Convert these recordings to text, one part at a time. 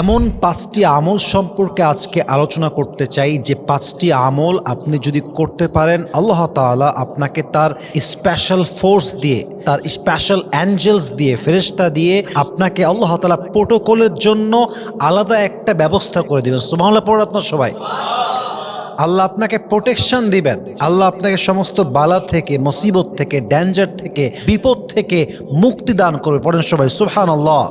এমন পাঁচটি আমল সম্পর্কে আজকে আলোচনা করতে চাই যে পাঁচটি আমল আপনি যদি করতে পারেন, আল্লাহ তাআলা আপনাকে তার স্পেশাল ফোর্স দিয়ে, তার স্পেশাল অ্যাঞ্জেলস দিয়ে, ফেরেশতা দিয়ে আপনাকে আল্লাহ তাআলা প্রোটোকলের জন্য আলাদা একটা ব্যবস্থা করে দেবেন। সুবহানাল্লাহ, পড়ে আপনার সবাই। আল্লাহ আপনাকে প্রোটেকশন দিবেন। আল্লাহ আপনাকে সমস্ত বালা থেকে, মুসিবত থেকে ড্যাঞ্জার থেকে, বিপদ থেকে মুক্তি দান করবে। পড়েন সবাই সুবহান আল্লাহ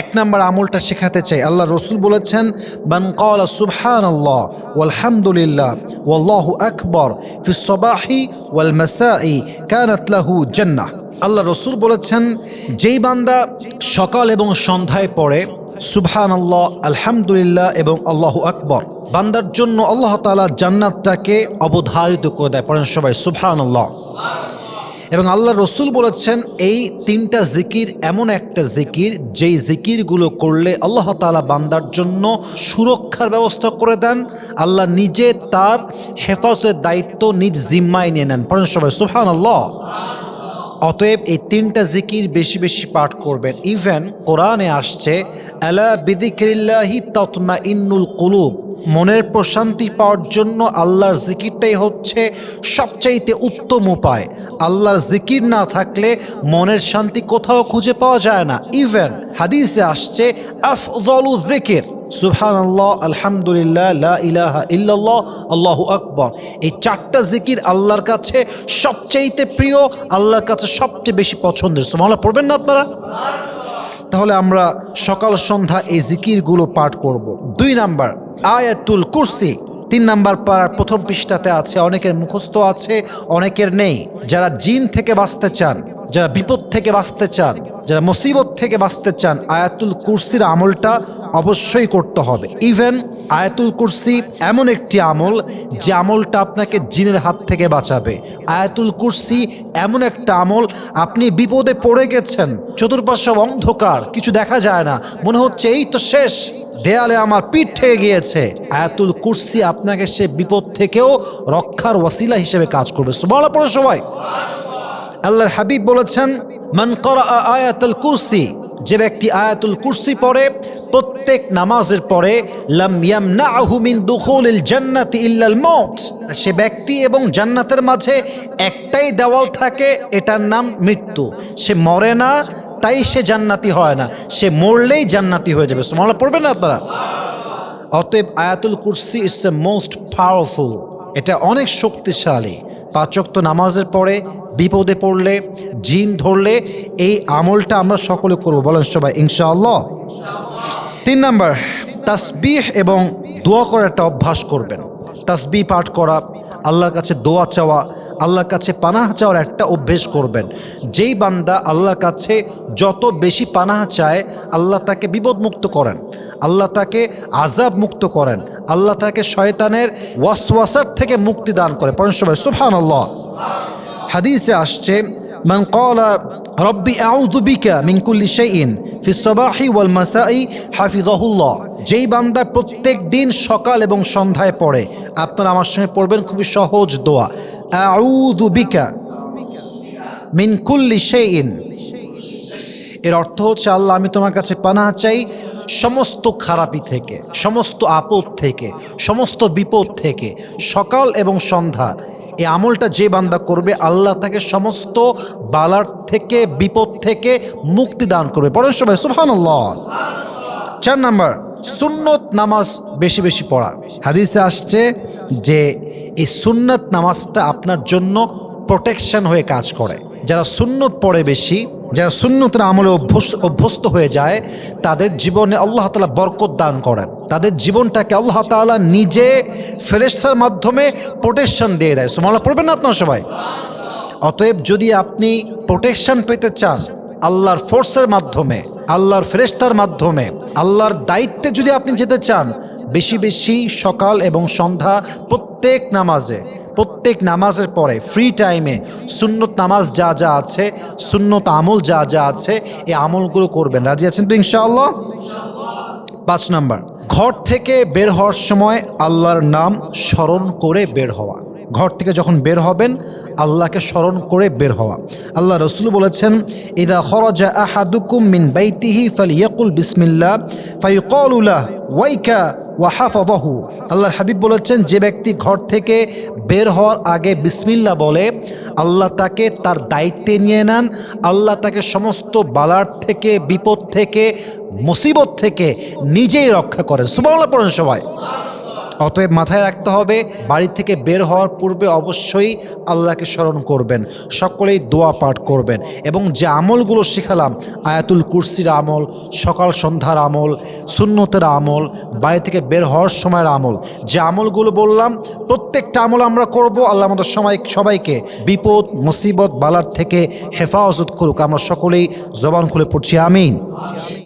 এক নম্বর আমলটা শেখাতে চাই। আল্লাহ রসুল বলেছেন বান কলা সুবহান আল্লাহ ওয়ালহামদুলিল্লাহ ওয়াল্লাহু আকবর ফি সবাহি ওয়াল মাসাই কানাত লাহু জান্নাহ। আল্লাহ রসুল বলেছেন, যেই বান্দা সকাল এবং সন্ধ্যায় পড়ে সুবহান আল্লাহ আলহামদুলিল্লাহ এবং আল্লাহ আকবর, বান্দার জন্য আল্লাহ তাআলা জান্নাতটাকে অবধারিত করে দেয়। পড়েন সবাই সুবহান আল্লাহ এবং আল্লাহ রসুল বলেছেন, এই তিনটা জিকির এমন একটা জিকির, যেই জিকিরগুলো করলে আল্লাহ তালা বান্দার জন্য সুরক্ষার ব্যবস্থা করে দেন। আল্লাহ নিজে তার হেফাজতের দায়িত্ব নিজ জিম্মায় নিয়ে নেন। পরেন সবাই সুফান আল্লাহ অতএব এই তিনটা জিকির বেশি বেশি পাঠ করবেন। ইভেন কোরআনে আসছে, আলা বিদিকিল্লাহি তৎমা ইন্নুল কুলুব। মনের প্রশান্তি পাওয়ার জন্য আল্লাহর জিকিরটাই হচ্ছে সবচাইতে উত্তম উপায়। আল্লাহর জিকির না থাকলে মনের শান্তি কোথাও খুঁজে পাওয়া যায় না। ইভেন হাদিসে আসছে, আফদলু জিকির সুবহান আল্লাহ আলহামদুলিল্লাহ, লা ইলাহা ইল্লাল্লাহ, আল্লাহু আকবর। এই চারটা জিকির আল্লাহর কাছে সবচাইতে প্রিয়, আল্লাহর কাছে সবচেয়ে বেশি পছন্দের। সুবহানাল্লাহ, পড়বেন না আপনারা? তাহলে আমরা সকাল সন্ধ্যা এই জিকিরগুলো পাঠ করব। দুই নাম্বার, আয়াতুল কুরসি। তিন নাম্বার পাড়ার প্রথম পৃষ্ঠাতে আছে, অনেকের মুখস্থ আছে, অনেকের নেই। যারা জিন থেকে বাঁচতে চান, যারা বিপদ থেকে বাঁচতে চান যারা মুসিবত থেকে বাঁচতে চান, আয়াতুল কুরসির আমলটা অবশ্যই করতে হবে। ইভেন আয়াতুল কুরসি এমন একটি আমল যে আমলটা আপনাকে জিনের হাত থেকে বাঁচাবে। আয়াতুল কুরসি এমন একটা আমল, আপনি বিপদে পড়ে গেছেন চতুর্পাশে অন্ধকার, কিছু দেখা যায় না, মনে হচ্ছে এই তো শেষ, দেয়ালে আমার পিঠ ঠেকে গিয়েছে। আয়াতুল কুরসি আপনাকে সে বিপদ থেকেও রক্ষার ওয়াসিলা হিসেবে কাজ করবে। সুবহানাল্লাহ, পড়ে সবাই। আল্লাহর হাবিব বলেছেন মান করা আয়াতুল কুরসি, যে ব্যক্তি আয়াতুল কুরসি পড়ে, প্রত্যেক নামাজের পরে, লাম ইয়ামনাহু মিন দুখুলিল জান্নাতি ইল্লাল মউত। সে ব্যক্তি এবং জান্নাতের মাঝে একটাই দেওয়াল থাকে, এটার নাম মৃত্যু। সে মরে না, তাই সে জান্নাতি হয় না। সে মরলেই জান্নাতি হয়ে যাবে। সুবহানাল্লাহ, পড়বেন না আপনারা? অতএব আয়াতুল কুরসি ইটস এ মোস্ট পাওয়ারফুল এটা অনেক শক্তিশালী। পাঁচক্ত নামাজের পরে বিপদে পড়লে, জিন ধরলে, এই আমলটা আমরা সকলে করব। বলেন সবাই, ইনশাআল্লাহ। তিন নম্বর, তাসবিহ এবং দোয়া করার একটা অভ্যাস করবেন। তাসবি পাঠ করা, আল্লাহর কাছে দোয়া চাওয়া আল্লাহর কাছে পানাহ চাওয়ার একটা অভ্যেস করবেন। যেই বান্দা আল্লাহর কাছে যত বেশি পানাহ চায়, আল্লাহ তাকে বিপদমুক্ত করেন। আল্লাহ তাকে আজাব মুক্ত করেন। আল্লাহ তাকে শয়তানের ওয়াসওয়াসার থেকে মুক্তি দান করে। পরেন সবাই সুফান আল্লাহ হাদিসে আসছে, মান ক্বালা রব্বি আউযু বিকা মিন কুল্লি শাইইন ফি সাবাহি ওয়াল মাসাই হাফিজাহুল্লাহ। যেই বান্দা প্রত্যেক দিন সকাল এবং সন্ধ্যায় পড়ে, আপনারা আমার সঙ্গে পড়বেন খুবই সহজ দোয়া। আউযু বিকা মিন কুল্লি শাইইন। এর অর্থ হচ্ছে, আল্লাহ, আমি তোমার কাছে পানা চাই সমস্ত খারাপি থেকে, সমস্ত আপদ থেকে, সমস্ত বিপদ থেকে, সকাল এবং সন্ধ্যা। এই আমলটা যে বান্দা করবে, আল্লাহ তাকে সমস্ত বালার থেকে, বিপদ থেকে মুক্তি দান করবে। পরের সবাই সুহান চার নাম্বার সুন্নত নামাজ বেশি বেশি পড়া। হাদিসে আসছে যে এই সুন্নত নামাজটা আপনার জন্য প্রোটেকশন হয়ে কাজ করে। যারা সুন্নত পড়ে বেশি, যারা সুন্নতের আমলে অভ্যস্ত অভ্যস্ত হয়ে যায়, তাদের জীবনে আল্লাহ তালা বরকত দান করেন। তাদের জীবনটাকে আল্লাহ তাআলা নিজে ফেরেস্তার মাধ্যমে প্রোটেকশন দিয়ে দেয়। সোমালা পড়বেন না আপনার সবাই? অতএব যদি আপনি প্রোটেকশন পেতে চান আল্লাহর ফোর্সের মাধ্যমে, আল্লাহর ফেরেস্তার মাধ্যমে, আল্লাহর দায়িত্বে যদি আপনি যেতে চান, বেশি বেশি সকাল এবং সন্ধ্যা প্রত্যেক নামাজে, প্রত্যেক নামাজের পরে ফ্রি টাইমে সুন্নত নামাজ যা যা আছে, সুন্নত আমল যা যা আছে, এই আমলগুলো করবেন। রাজি আছেন তো ইনশাআল্লাহ? পাঁচ নাম্বার। ঘর থেকে বের হওয়ার সময় আল্লাহর নাম স্মরণ করে বের হওয়া। ঘর থেকে যখন বের হবেন, আল্লাহকে স্মরণ করে বের হওয়া। আল্লাহ রসুল বলেছেন, ইদা খরজা আহাদুকুম মিন বাইতিহি ফালিয়াকুল বিসমিল্লাহ ফাইকালুলাহ ওয়াইকা ওয়াহাফাদহু আল্লাহর হাবিব বলেছেন, যে ব্যক্তি ঘর থেকে বের হওয়ার আগে বিসমিল্লা বলে, আল্লাহ তাকে তার দায়িত্বে নিয়ে নেন। আল্লাহ তাকে সমস্ত বালার থেকে, বিপদ থেকে, মুসিবত থেকে নিজেই রক্ষা করেন। সুবাংলা পড়েন সবাই। অতএব মাথায় রাখতে হবে, বাড়ি থেকে বের হওয়ার পূর্বে অবশ্যই আল্লাহকে স্মরণ করবেন, সকলেই দোয়া পাঠ করবেন। এবং যে আমলগুলো শিখালাম, আয়াতুল কুরসির আমল, সকাল সন্ধ্যার আমল, সুন্নতের আমল, বাড়ি থেকে বের হওয়ার সময়ের আমল, যে আমলগুলো বললাম, প্রত্যেকটা আমল আমরা করব, আল্লাহ আমাদের সময়, সবাইকে বিপদ, মুসিবত, বালার থেকে হেফাজত করুক। আমরা সকলেই জবান খুলে পড়ছি, আমিন।